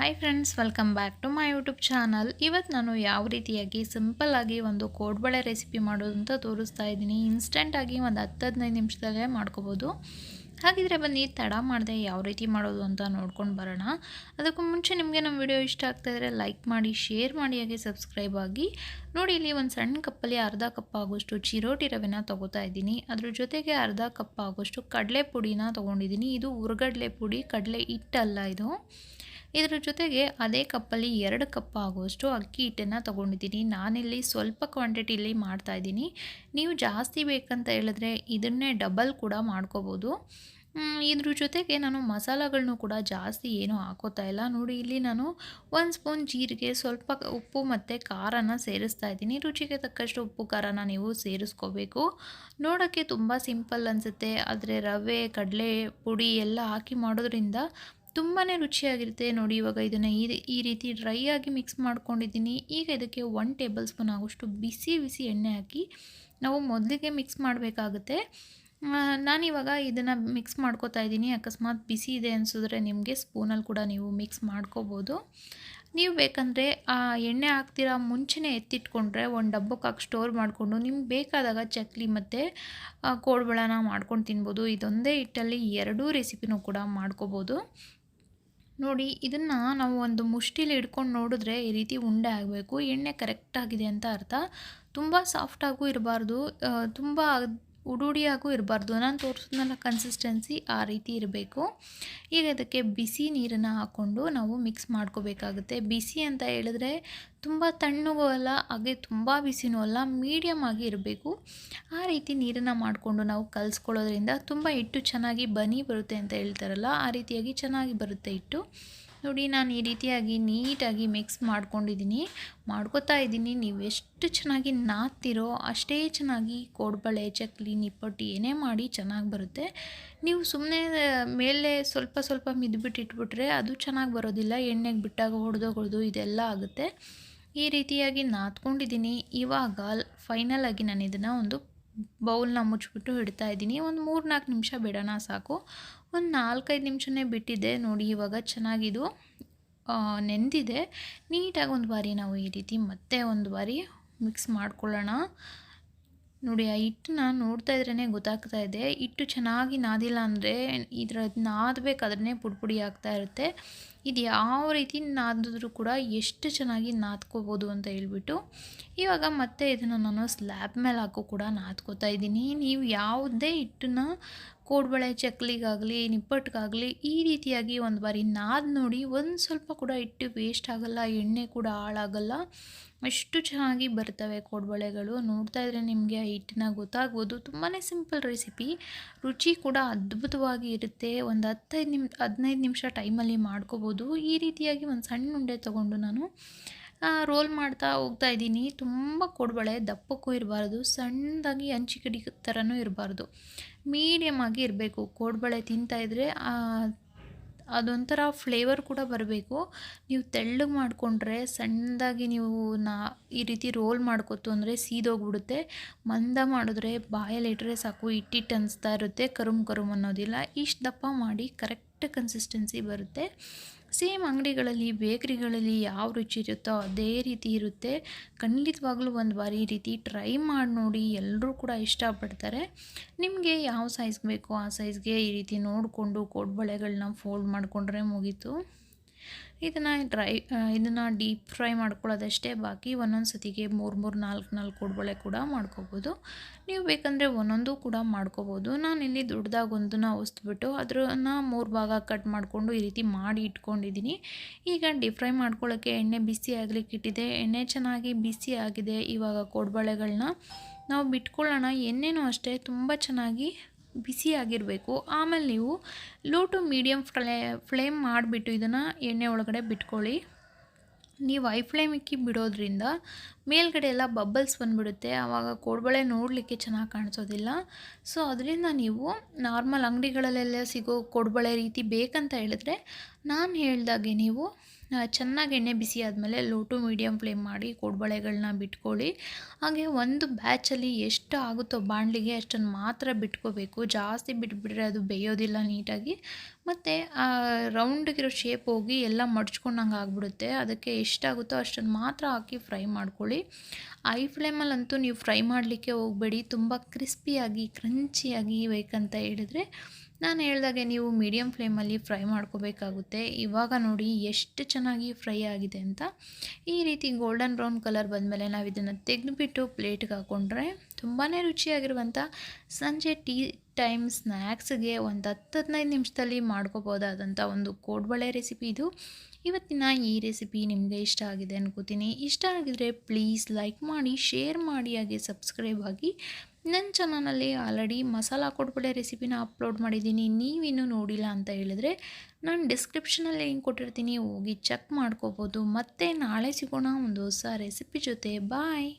Hi friends welcome back to my YouTube channel ಇವತ್ತು ನಾನು ಯಾವ ರೀತಿಯಾಗಿ ಸಿಂಪಲ್ಲಾಗಿ ಒಂದು ಕೋಡ್ಬಳೆ ರೆಸಿಪಿ ಮಾಡೋದು ಅಂತ ತೋರಿಸ್ತಾ ಇದ್ದೀನಿ. ಇನ್ಸ್ಟೆಂಟಾಗಿ ಒಂದು ಹತ್ತು ಹದಿನೈದು ನಿಮಿಷದಲ್ಲೇ ಮಾಡ್ಕೋಬೋದು. ಹಾಗಿದ್ರೆ ಬನ್ನಿ ತಡ ಮಾಡದೆ ಯಾವ ರೀತಿ ಮಾಡೋದು ಅಂತ ನೋಡ್ಕೊಂಡು ಬರೋಣ. ಅದಕ್ಕೂ ಮುಂಚೆ ನಿಮಗೆ ನಮ್ಮ ವಿಡಿಯೋ ಇಷ್ಟ ಆಗ್ತಾಯಿದ್ರೆ ಲೈಕ್ ಮಾಡಿ, ಶೇರ್ ಮಾಡಿ, ಹಾಗೆ ಸಬ್ಸ್ಕ್ರೈಬ್ ಆಗಿ. ನೋಡಿ, ಇಲ್ಲಿ ಒಂದು ಸಣ್ಣ ಕಪ್ಪಲ್ಲಿ ಅರ್ಧ ಕಪ್ ಆಗೋಷ್ಟು ಚಿರೋಟಿ ರವೆನ ತೊಗೋತಾ ಇದ್ದೀನಿ. ಅದ್ರ ಜೊತೆಗೆ ಅರ್ಧ ಕಪ್ ಆಗೋಷ್ಟು ಕಡಲೆ ಪುಡಿನ ತೊಗೊಂಡಿದ್ದೀನಿ. ಇದು ಉರ್ಗಡ್ಲೆ ಪುಡಿ, ಕಡಲೆ ಹಿಟ್ಟಲ್ಲ ಇದು. ಇದರ ಜೊತೆಗೆ ಅದೇ ಕಪ್ಪಲ್ಲಿ ಎರಡು ಕಪ್ ಆಗುವಷ್ಟು ಅಕ್ಕಿ ಹಿಟ್ಟನ್ನು ತೊಗೊಂಡಿದ್ದೀನಿ. ನಾನಿಲ್ಲಿ ಸ್ವಲ್ಪ ಕ್ವಾಂಟಿಟಿಲಿ ಮಾಡ್ತಾಯಿದ್ದೀನಿ ನೀವು ಜಾಸ್ತಿ ಬೇಕಂತ ಹೇಳಿದ್ರೆ ಇದನ್ನೇ ಡಬಲ್ ಕೂಡ ಮಾಡ್ಕೋಬೋದು. ಇದ್ರ ಜೊತೆಗೆ ನಾನು ಮಸಾಲಗಳನ್ನೂ ಕೂಡ ಜಾಸ್ತಿ ಏನೂ ಹಾಕೋತಾ ಇಲ್ಲ. ನೋಡಿ, ಇಲ್ಲಿ ನಾನು ಒಂದು ಸ್ಪೂನ್ ಜೀರಿಗೆ, ಸ್ವಲ್ಪ ಉಪ್ಪು ಮತ್ತು ಖಾರನ ಸೇರಿಸ್ತಾ ಇದ್ದೀನಿ. ರುಚಿಗೆ ತಕ್ಕಷ್ಟು ಉಪ್ಪು, ಖಾರನ ನೀವು ಸೇರಿಸ್ಕೋಬೇಕು. ನೋಡೋಕ್ಕೆ ತುಂಬ ಸಿಂಪಲ್ ಅನಿಸುತ್ತೆ. ಆದರೆ ರವೆ, ಕಡಲೆ, ಪುಡಿ ಎಲ್ಲ ಹಾಕಿ ಮಾಡೋದ್ರಿಂದ ತುಂಬಾ ರುಚಿಯಾಗಿರುತ್ತೆ. ನೋಡಿ, ಇವಾಗ ಇದನ್ನು ಈ ಈ ರೀತಿ ಡ್ರೈ ಆಗಿ ಮಿಕ್ಸ್ ಮಾಡ್ಕೊಂಡಿದ್ದೀನಿ. ಈಗ ಇದಕ್ಕೆ ಒನ್ ಟೇಬಲ್ ಸ್ಪೂನ್ ಆಗೋಷ್ಟು ಬಿಸಿ ಬಿಸಿ ಎಣ್ಣೆ ಹಾಕಿ ನಾವು ಮೊದಲಿಗೆ ಮಿಕ್ಸ್ ಮಾಡಬೇಕಾಗುತ್ತೆ. ನಾನಿವಾಗ ಇದನ್ನು ಮಿಕ್ಸ್ ಮಾಡ್ಕೋತಾ ಇದ್ದೀನಿ. ಅಕಸ್ಮಾತ್ ಬಿಸಿ ಇದೆ ಅನಿಸಿದ್ರೆ ನಿಮಗೆ ಸ್ಪೂನಲ್ಲಿ ಕೂಡ ನೀವು ಮಿಕ್ಸ್ ಮಾಡ್ಕೋಬೋದು. ನೀವು ಬೇಕಂದರೆ ಆ ಎಣ್ಣೆ ಹಾಕ್ತಿರೋ ಮುಂಚೆನೇ ಎತ್ತಿಟ್ಕೊಂಡ್ರೆ ಒಂದು ಡಬ್ಬಕ್ಕೆ ಸ್ಟೋರ್ ಮಾಡಿಕೊಂಡು ನಿಮ್ಗೆ ಬೇಕಾದಾಗ ಚಕ್ಲಿ ಮತ್ತು ಕೋಡ್ಬಳನ ಮಾಡ್ಕೊಂಡು ತಿನ್ಬೋದು. ಇದೊಂದೇ ಹಿಟ್ಟಲ್ಲಿ ಎರಡೂ ರೆಸಿಪಿನೂ ಕೂಡ ಮಾಡ್ಕೋಬೋದು. ನೋಡಿ, ಇದನ್ನು ನಾವು ಒಂದು ಮುಷ್ಟಿಲಿ ಹಿಡ್ಕೊಂಡು ನೋಡಿದ್ರೆ ಈ ರೀತಿ ಉಂಡೆ ಆಗಬೇಕು. ಎಣ್ಣೆ ಕರೆಕ್ಟಾಗಿದೆ ಅಂತ ಅರ್ಥ. ತುಂಬ ಸಾಫ್ಟಾಗೂ ಇರಬಾರ್ದು. ತುಂಬ ಉಡುಡಿಯಾಗೂ ಇರಬಾರ್ದು. ನಾನು ತೋರಿಸಿದ್ನಲ್ಲ ಕನ್ಸಿಸ್ಟೆನ್ಸಿ ಆ ರೀತಿ ಇರಬೇಕು. ಈಗ ಇದಕ್ಕೆ ಬಿಸಿ ನೀರನ್ನು ಹಾಕ್ಕೊಂಡು ನಾವು ಮಿಕ್ಸ್ ಮಾಡ್ಕೋಬೇಕಾಗುತ್ತೆ. ಬಿಸಿ ಅಂತ ಹೇಳಿದ್ರೆ ತುಂಬ ತಣ್ಣಗೂ ಅಲ್ಲ, ಹಾಗೆ ತುಂಬ ಬಿಸಿನೂ ಅಲ್ಲ ಮೀಡಿಯಮ್ ಆಗಿ ಇರಬೇಕು. ಆ ರೀತಿ ನೀರನ್ನು ಮಾಡಿಕೊಂಡು ನಾವು ಕಲಿಸ್ಕೊಳ್ಳೋದ್ರಿಂದ ತುಂಬ ಹಿಟ್ಟು ಚೆನ್ನಾಗಿ ಬನಿ ಬರುತ್ತೆ ಅಂತ ಹೇಳ್ತಾರಲ್ಲ, ಆ ರೀತಿಯಾಗಿ ಚೆನ್ನಾಗಿ ಬರುತ್ತೆ ಹಿಟ್ಟು. ನೋಡಿ, ನಾನು ಈ ರೀತಿಯಾಗಿ ನೀಟಾಗಿ ಮಿಕ್ಸ್ ಮಾಡ್ಕೊಂಡಿದ್ದೀನಿ ಮಾಡ್ಕೋತಾ ಇದ್ದೀನಿ ನೀವು ಎಷ್ಟು ಚೆನ್ನಾಗಿ ನಾದ್ತಿರೋ ಅಷ್ಟೇ ಚೆನ್ನಾಗಿ ಕೋಡ್ಬಳೆ, ಚಕ್ಲಿ, ನಿಪ್ಪಟ್ಟು ಏನೇ ಮಾಡಿ ಚೆನ್ನಾಗಿ ಬರುತ್ತೆ. ನೀವು ಸುಮ್ಮನೆ ಮೇಲೆ ಸ್ವಲ್ಪ ಸ್ವಲ್ಪ ಮಿದ್ಬಿಟ್ಟು ಇಟ್ಬಿಟ್ರೆ ಅದು ಚೆನ್ನಾಗಿ ಬರೋದಿಲ್ಲ. ಎಣ್ಣೆಗೆ ಬಿಟ್ಟಾಗ ಹೊಡೆದೋಗೊಳ್ದು ಇದೆಲ್ಲ ಆಗುತ್ತೆ. ಈ ರೀತಿಯಾಗಿ ನಾದ್ಕೊಂಡಿದ್ದೀನಿ ಇವಾಗ ಫೈನಲ್ ಆಗಿ ನಾನು ಇದನ್ನು ಒಂದು ಬೌಲ್ನ ಮುಚ್ಚಿಬಿಟ್ಟು ಇಡ್ತಾ ಇದ್ದೀನಿ. ಒಂದು ಮೂರು ನಾಲ್ಕು ನಿಮಿಷ ಬಿಡೋಣ ಸಾಕು. ಒಂದು ನಾಲ್ಕೈದು ನಿಮಿಷನೇ ಬಿಟ್ಟಿದ್ದೆ ನೋಡಿ, ಇವಾಗ ಚೆನ್ನಾಗಿದು ನೆಂದಿದೆ. ನೀಟಾಗಿ ಒಂದು ಬಾರಿ ನಾವು ಈ ರೀತಿ ಮತ್ತೆ ಒಂದು ಬಾರಿ ಮಿಕ್ಸ್ ಮಾಡ್ಕೊಳ್ಳೋಣ. ನೋಡಿ, ಆ ಹಿಟ್ಟನ್ನ ನೋಡ್ತಾ ಇದ್ರೇ ಗೊತ್ತಾಗ್ತಾ ಇದೆ. ಹಿಟ್ಟು ಚೆನ್ನಾಗಿ ನಾದಿಲ್ಲ ಅಂದರೆ ಇದರ ನಾದಬೇಕಾದ್ರೆ ಪುಡಿ ಪುಡಿ ಆಗ್ತಾ ಇರುತ್ತೆ. ಇದು ಯಾವ ರೀತಿ ನಾದಿದ್ರೂ ಕೂಡ ಎಷ್ಟು ಚೆನ್ನಾಗಿ ನಾದ್ಕೋಬೋದು ಅಂತ ಹೇಳ್ಬಿಟ್ಟು ಇವಾಗ ಮತ್ತೆ ಇದನ್ನು ನಾನು ಸ್ಲ್ಯಾಬ್ ಮೇಲೆ ಹಾಕೋ ಕೂಡ ನಾದ್ಕೋತಾ ಇದ್ದೀನಿ. ನೀವು ಯಾವುದೇ ಹಿಟ್ಟನ್ನ ಕೋಡ್ಬಳೆ ಚಕ್ಲಿಗಾಗಲಿ ನಿಪ್ಪಟ್ಟಿಗಾಗಲಿ ಈ ರೀತಿಯಾಗಿ ಒಂದು ಬಾರಿ ನಾದ್ ನೋಡಿ ಒಂದು ಸ್ವಲ್ಪ ಕೂಡ ಹಿಟ್ಟು ವೇಸ್ಟ್ ಆಗಲ್ಲ, ಎಣ್ಣೆ ಕೂಡ ಹಾಳಾಗಲ್ಲ, ಅಷ್ಟು ಚೆನ್ನಾಗಿ ಬರ್ತವೆ ಕೋಡ್ಬಳೆಗಳು ನೋಡ್ತಾ ಇದ್ರೆ ನಿಮಗೆ ಆ ಹಿಟ್ಟನ್ನ ಗೊತ್ತಾಗ್ಬೋದು. ತುಂಬಾ ಸಿಂಪಲ್ ರೆಸಿಪಿ. ರುಚಿ ಕೂಡ ಅದ್ಭುತವಾಗಿ ಇರುತ್ತೆ. ಒಂದು ಹತ್ತೈದು ನಿಮ್, ಹದಿನೈದು ನಿಮಿಷ ಟೈಮಲ್ಲಿ ಮಾಡ್ಕೋಬೋದು. ಈ ರೀತಿಯಾಗಿ ಒಂದು ಸಣ್ಣ ಉಂಡೆ ತೊಗೊಂಡು ನಾನು ರೋಲ್ ಮಾಡ್ತಾ ಹೋಗ್ತಾ ಇದ್ದೀನಿ. ತುಂಬ ಕೊಡಬಳೆ, ದಪ್ಪಕ್ಕೂ ಇರಬಾರ್ದು, ಸಣ್ಣದಾಗಿ ಹಂಚಿಕಿಡಿ ಥರನೂ ಇರಬಾರ್ದು. ಮೀಡಿಯಮ್ ಆಗಿ ಇರಬೇಕು. ಕೋಡ್ಬಳೆ ತಿಂತಾಯಿದ್ರೆ ಅದೊಂಥರ ಫ್ಲೇವರ್ ಕೂಡ ಬರಬೇಕು. ನೀವು ತೆಳ್ಳಗೆ ಮಾಡಿಕೊಂಡ್ರೆ, ಸಣ್ಣದಾಗಿ ನೀವು ನಾ, ಈ ರೀತಿ ರೋಲ್ ಮಾಡ್ಕೊತು ಅಂದರೆ ಸೀದೋಗ್ಬಿಡುತ್ತೆ. ಮಂದ ಮಾಡಿದ್ರೆ ಬಾಯಲ್ಲಿಟ್ಟರೆ ಸಾಕು ಇಟ್ಟಿಟ್ಟು ಅನಿಸ್ತಾ ಇರುತ್ತೆ. ಕರುಮ್ ಕರುಮ್ ಅನ್ನೋದಿಲ್ಲ. ಇಷ್ಟು ದಪ್ಪ ಮಾಡಿ ಕರೆಕ್ಟ್ ಕನ್ಸಿಸ್ಟೆನ್ಸಿ ಬರುತ್ತೆ. ಸೇಮ್ ಅಂಗಡಿಗಳಲ್ಲಿ, ಬೇಕ್ರಿಗಳಲ್ಲಿ ಯಾವ ರುಚಿ ಇರುತ್ತೋ ಅದೇ ರೀತಿ ಇರುತ್ತೆ. ಖಂಡಿತವಾಗ್ಲೂ ಒಂದು ಬಾರಿ ಈ ರೀತಿ ಟ್ರೈ ಮಾಡಿ ನೋಡಿ ಎಲ್ಲರೂ ಕೂಡ ಇಷ್ಟಪಡ್ತಾರೆ. ನಿಮಗೆ ಯಾವ ಸೈಜ್ ಬೇಕೋ ಆ ಸೈಜ್ಗೆ ಈ ರೀತಿ ನೋಡಿಕೊಂಡು ಕೋಡ್ಬಳೆಗಳನ್ನ ಫೋಲ್ಡ್ ಮಾಡಿಕೊಂಡ್ರೆ ಮುಗೀತು. ಇದನ್ನು ಡ್ರೈ ಇದನ್ನು ಡೀಪ್ ಫ್ರೈ ಮಾಡ್ಕೊಳ್ಳೋದಷ್ಟೇ ಬಾಕಿ ಒಂದೊಂದು ಸತಿಗೆ ಮೂರು ಮೂರು, ನಾಲ್ಕು ನಾಲ್ಕು ಕೋಡ್ಬಳೆ ಕೂಡ ಮಾಡ್ಕೋಬೋದು. ನೀವು ಬೇಕಂದರೆ ಒಂದೊಂದು ಕೂಡ ಮಾಡ್ಕೋಬೋದು. ಇಲ್ಲಿ ದೊಡ್ಡದಾಗ ಒಂದನ್ನು ಹೊಸ್ದುಬಿಟ್ಟು ಅದನ್ನು ಮೂರು ಭಾಗ ಕಟ್ ಮಾಡಿಕೊಂಡು ಈ ರೀತಿ ಮಾಡಿ ಇಟ್ಕೊಂಡಿದ್ದೀನಿ ಈಗ ಡೀಪ್ ಫ್ರೈ ಮಾಡ್ಕೊಳ್ಳೋಕ್ಕೆ ಎಣ್ಣೆ ಬಿಸಿ ಆಗಲಿಕ್ಕೆ ಇಟ್ಟಿದೆ. ಎಣ್ಣೆ ಚೆನ್ನಾಗಿ ಬಿಸಿ ಆಗಿದೆ ಇವಾಗ ಕೋಡ್ಬಳೆಗಳನ್ನ ನಾವು ಬಿಟ್ಕೊಳ್ಳೋಣ. ಎಣ್ಣೆನೂ ಅಷ್ಟೇ, ತುಂಬ ಚೆನ್ನಾಗಿ ಬಿಸಿಯಾಗಿರಬೇಕು ಆಮೇಲೆ ನೀವು low to medium flay, flame ಮಾಡಿಬಿಟ್ಟು ಇದನ್ನು ಎಣ್ಣೆ ಒಳಗಡೆ ಬಿಟ್ಕೊಳ್ಳಿ. ನೀವು ಐ ಫ್ಲೇಮ್ ಇಕ್ಕಿ ಬಿಡೋದ್ರಿಂದ ಮೇಲ್ಗಡೆ ಎಲ್ಲ ಬಬ್ಬಲ್ಸ್ ಬಂದುಬಿಡುತ್ತೆ. ಆವಾಗ ಕೋಡ್ಬಳೆ ನೋಡಲಿಕ್ಕೆ ಚೆನ್ನಾಗಿ ಕಾಣಿಸೋದಿಲ್ಲ. ಸೊ, ಅದರಿಂದ ನೀವು ನಾರ್ಮಲ್ ಅಂಗಡಿಗಳಲ್ಲೆಲ್ಲ ಸಿಗೋ ಕೋಡ್ಬಳೆ ರೀತಿ ಬೇಕಂತ ಹೇಳಿದ್ರೆ ನಾನು ಹೇಳ್ದಾಗೆ ನೀವು ಚೆನ್ನಾಗಿ ಎಣ್ಣೆ ಬಿಸಿ ಆದಮೇಲೆ ಲೋ ಟು ಮೀಡಿಯಮ್ ಫ್ಲೇಮ್ ಮಾಡಿ ಕೋಡ್ಬಳೆಗಳನ್ನ ಬಿಟ್ಕೊಳ್ಳಿ. ಹಾಗೆ ಒಂದು ಬ್ಯಾಚಲ್ಲಿ ಎಷ್ಟು ಆಗುತ್ತೋ ಬಾಣಲಿಗೆ ಅಷ್ಟನ್ನು ಮಾತ್ರ ಬಿಟ್ಕೋಬೇಕು. ಜಾಸ್ತಿ ಬಿಟ್ಬಿಟ್ರೆ ಅದು ಬೇಯೋದಿಲ್ಲ ನೀಟಾಗಿ. ಮತ್ತು ರೌಂಡಿಗಿರೋ ಶೇಪ್ ಹೋಗಿ ಎಲ್ಲ ಮಡ್ಚ್ಕೊಂಡಂಗೆ ಆಗಿಬಿಡುತ್ತೆ. ಅದಕ್ಕೆ ಎಷ್ಟಾಗುತ್ತೋ ಅಷ್ಟನ್ನು ಮಾತ್ರ ಹಾಕಿ ಫ್ರೈ ಮಾಡ್ಕೊಳ್ಳಿ. ಐ ಫ್ಲೇಮಲ್ಲಂತೂ ನೀವು ಫ್ರೈ ಮಾಡಲಿಕ್ಕೆ ಹೋಗಬೇಡಿ. ತುಂಬ ಕ್ರಿಸ್ಪಿಯಾಗಿ, ಕ್ರಂಚಿಯಾಗಿ ಬೇಕಂತ ಹೇಳಿದ್ರೆ ನಾನು ಹೇಳ್ದಾಗೆ ನೀವು ಮೀಡಿಯಮ್ ಫ್ಲೇಮಲ್ಲಿ ಫ್ರೈ ಮಾಡ್ಕೋಬೇಕಾಗುತ್ತೆ. ಇವಾಗ ನೋಡಿ ಎಷ್ಟು ಚೆನ್ನಾಗಿ ಫ್ರೈ ಆಗಿದೆ ಅಂತ. ಈ ರೀತಿ ಗೋಲ್ಡನ್ ಬ್ರೌನ್ ಕಲರ್ ಬಂದಮೇಲೆ ನಾವು ಇದನ್ನು ತೆಗೆದುಬಿಟ್ಟು ಪ್ಲೇಟ್ಗೆ ಹಾಕ್ಕೊಂಡ್ರೆ ತುಂಬಾ ರುಚಿಯಾಗಿರುವಂಥ ಸಂಜೆ ಟೀ ಟೈಮ್ ಸ್ನ್ಯಾಕ್ಸ್ಗೆ ಒಂದು ಹತ್ತು ಹದಿನೈದು ನಿಮಿಷದಲ್ಲಿ ಮಾಡ್ಕೋಬೋದಾದಂಥ ಒಂದು ಕೋಡ್ಬಳೆ ರೆಸಿಪಿ ಇದು. ಇವತ್ತಿನ ಈ ರೆಸಿಪಿ ನಿಮಗೆ ಇಷ್ಟ ಆಗಿದೆ ಅನ್ಕೋತೀನಿ. ಇಷ್ಟ ಆಗಿದರೆ ಪ್ಲೀಸ್ ಲೈಕ್ ಮಾಡಿ ಶೇರ್ ಮಾಡಿ, ಹಾಗೆ ಸಬ್ಸ್ಕ್ರೈಬ್ ಆಗಿ ನನ್ನ ಚಾನಲಲ್ಲಿ ಆಲ್ರೆಡಿ ಮಸಾಲ ಕೊಡ್ಬಳೆ ರೆಸಿಪಿನ ಅಪ್ಲೋಡ್ ಮಾಡಿದ್ದೀನಿ, ನೀವಿನ್ನೂ ನೋಡಿಲ್ಲ ಅಂತ ಹೇಳಿದ್ರೆ ನಾನು ಡಿಸ್ಕ್ರಿಪ್ಷನಲ್ಲಿ ಲಿಂಕ್ ಕೊಟ್ಟಿರ್ತೀನಿ, ಹೋಗಿ ಚೆಕ್ ಮಾಡ್ಕೋಬೋದು. ಮತ್ತೆ ನಾಳೆ ಸಿಗೋಣ ಒಂದು ಹೊಸ ರೆಸಿಪಿ ಜೊತೆ. ಬಾಯ್!